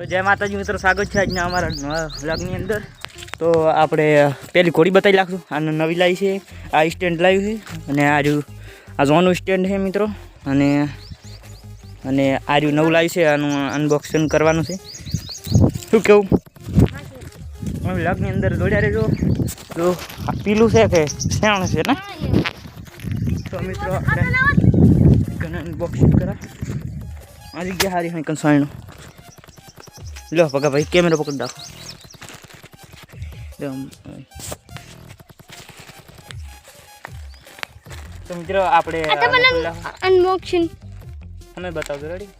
તો જય માતાજી મિત્રો, સ્વાગત છે આજના અમારા વ્લોગની અંદર. તો આપણે પેલી ઘોડી બતાવી નાખશું. આને નવી લાવી છે. આ સ્ટેન્ડ લાવ્યું છે. અને આજુ આ ઝોનનું સ્ટેન્ડ છે મિત્રો. અને અને આર્યું નવું લાવ્યું છે. આનું અનબોક્સિંગ કરવાનું છે. શું કેવું? હું વ્લોગની અંદર દોડ્યા રહેજો. તો આ પીલું છે કે શ્યાણ છે ને? તો મિત્રો આપણે અનબોક્સિંગ કરા. આ જગ્યા સારી હોય કંસાયણું લો પગા ભાઈ કેમેરા પકડ રાખો લો, આમ, આમ. તો મિત્રો આપણે આ તમે આને પેલા- અનબોક્સિંગ અમે બતાવજો રેડી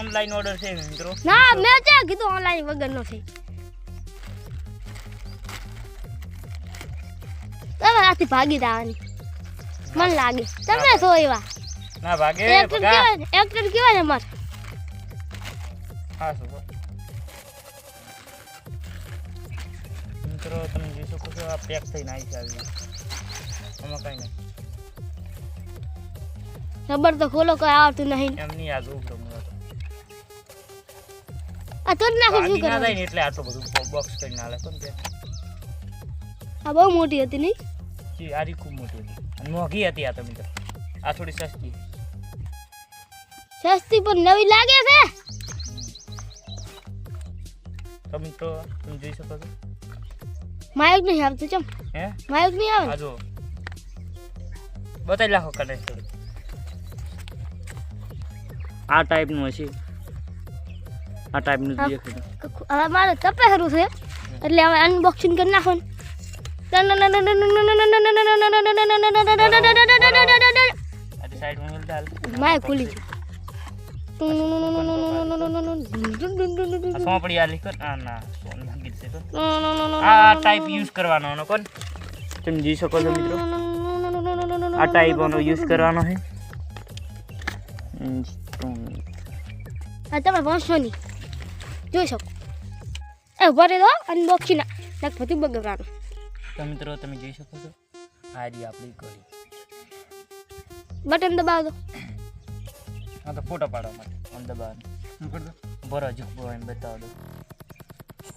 ઓનલાઈન ઓર્ડર છે મિત્રો ના મેં ક્યાં કીધું ઓનલાઈન વગર નો થઈ તમે રાતે ભાગી દાવાની મને લાગે તમે છો એવા ના ભાગે એક્ટર પગા કેવાય ને એક્ટર કેવાય ને મારે હા શું કહો? મિત્રો તમે જોઈ શકો છો આ પેક થઈને આવી છે આવી આમાં કઈ નહીં. રબર તો ખોલો કોઈ આવતું નહીં. એમ નહીં હું તો. આ તો નાખું શું એટલે આટલું બધું બોક્સ કરીને હાલે કોણ કે? આ બહુ મોટી હતી નહીં? જી, આ ખૂબ મોટી હતી. અને મોંઘી હતી આ તો મિત્રો. આ થોડી સસ્તી. સસ્તી પણ નવી લાગે છે? તો મિત્રો તમે જોઈ શકો છો. માયક નહીં આવતું ચમ. હે? માયક નહીં આવે આ જો. બતાવી લાખો કને આ ટાઈપનું હશે. આ ટાઈપનું. દેખાય. હવે મારે તપે સારું છે. એટલે હવે અનબોક્સિંગ કરી નાખો ને. આ સાઈડમાં મિલતા હાલ. માય ખુલી છે સોંપડી આ લીકર આ ના સોન ભાગી છે તો આ ટાઈપ યુઝ કરવાનો આનો કોણ તમે જોઈ શકો છો મિત્રો આ ટાઈપ આનો યુઝ કરવાનો છે આ તમે વાંચો નહીં જોઈ શકો એ ભરે દો અનબોક્સિંગ નાખ બધું બગડવાનું તો મિત્રો તમે જોઈ શકો છો આ રહી આપણી ઘોડી બટન દબાવો દો હા તો ફોટો પાડવા માટે આમ દબાવવાનું બરો જો બરો એમ બતાવો દો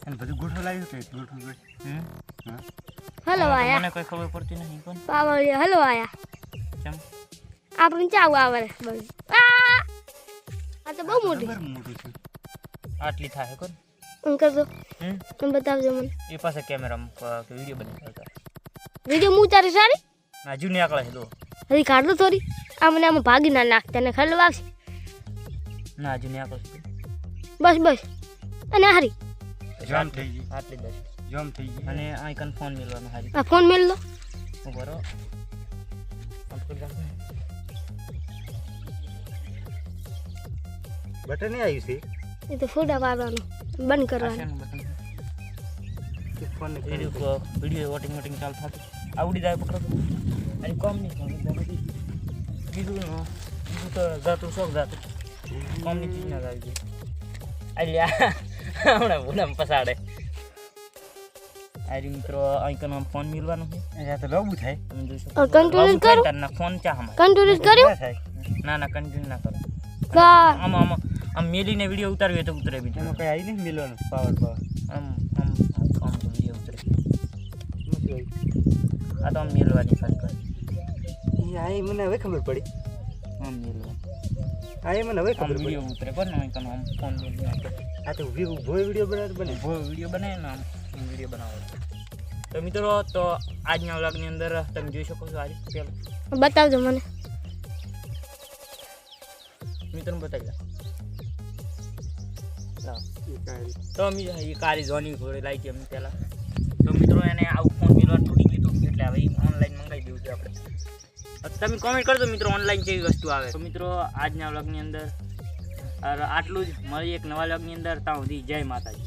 અને બધું ગોઠો લાવ્યું કે ગોઠો ગોઠ હલો આયા. મને કોઈ ખબર પડતી નહીં કોણ? પાવળિયા હલો આયા. કેમ? આપણે ચાવ આવે બધું આ તો બહુ મોટી. મોટું છે. આટલી થાય કોણ? કરજો હમ? એમ બતાવજો મને. એ પાસે કેમેરામાં વીડિયો બની કરતા વીડિયો હું તારી સારી ના જૂની આકડા છે દો હજી કાઢ દો થોડી. આ મને આમાં ભાગી ના નાખતા ને ખલવા આવશે ના હજુ નહીં છે બસ બસ. અને હારી. જામ થઈ ગઈ. આટલી દસ જામ થઈ ગઈ. અને આઈકન ફોન મેળવાનો હારી. આ ફોન મેળ લો. ઊભો રહો. બટન એ આવ્યું છે? એ તો ફોટા પાડવાનું. બંધ કરવાનું? Phone video video voting voting ચાલુ થતું. આવડી જાય પકડો. અને કોમ નહીં બીજું બીજું બીજું તો જાતું શોખ જાતું. કોમની ચીજ ના આવી ગઈ અલ્યા હમણાં ભૂલામ પસાડે. આરી મિત્રો અહીં આમ ફોન મિલવાનો છે? એટલે તો લાવવું થાય. થાય કરું? ફોન ચા હમાય કંટ્રોલ કર્યું? ના ના કંટ્રોલ ના કરો. કા? આમ આમ આમ મેલીને વિડિયો ઉતારવી તો ઉતરે બીજું. એમાં કઈ આવી નહીં મિલવાનું પાવર પાવર આમ આમ આમ તો વીડિયો ઉતરે. આ તો આમ મેલવાની ખાલી કર ઈ આ મને હવે ખબર પડી. ઈ મને હવે ખબર વીડિયો ઉતરે કોને આમ ફોન આ તો ઊભી ઊભો વીડિયો બનાવે બને. ઊભો વીડિયો બને ને આમ વીડિયો બનાવો. તો મિત્રો તો આજના વ્લોગની અંદર તમે જોઈ શકો છો આજે. બતાવજો મને. મિત્રો બતાવી તો અમે એ કારી જોની ઘોડે લાવી અમે પહેલાં. તો મિત્રો એને આવું ફોન મેળવા તૂટી ગયું હતું. એટલે હવે ઓનલાઈન છે આપણે તમે કોમેન્ટ કરજો મિત્રો ઓનલાઈન કેવી વસ્તુ આવે. તો મિત્રો, આજના વ્લોગની અંદર આટલું જ. મળી એક નવા વ્લોગની અંદર. ત્યાં સુધી જય માતાજી.